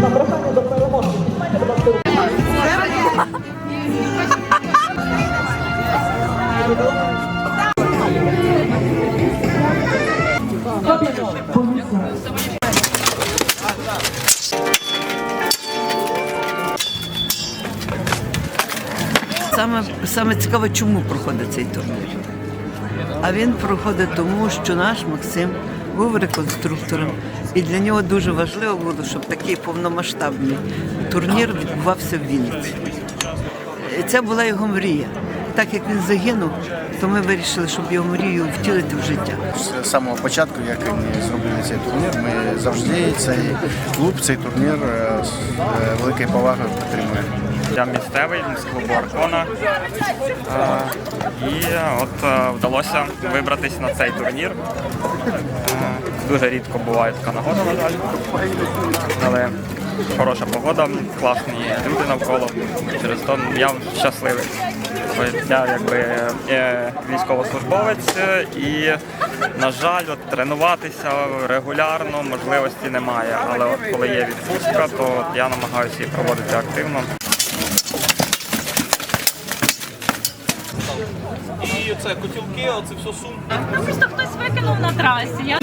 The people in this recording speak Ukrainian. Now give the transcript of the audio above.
На прохання до переможців. Піднімайте, будь ласка. Саме, саме цікаво, чому проходить цей турнір. А він проходить тому, що наш Максим був реконструктором, і для нього дуже важливо було, щоб такий повномасштабний турнір відбувався в Вінниці. Це була його мрія. Так як він загинув, то ми вирішили, щоб його мрію втілити в життя. З самого початку, як вони зробили цей турнір, ми завжди цей клуб, цей турнір е, з е, великою повагою підтримуємо. Я місцевий з клубу Аркона. Е, І от вдалося вибратися на цей турнір. Дуже рідко буває така нагода, на жаль. Але хороша погода, класні люди навколо. Через то я щасливий. Я якби е, військовослужбовець е, і, на жаль, от, тренуватися регулярно можливості немає. Але от коли є відпустка, то от я намагаюся її проводити активно. І це котілки, оце все сумки. Просто хтось викинув на трасі. Я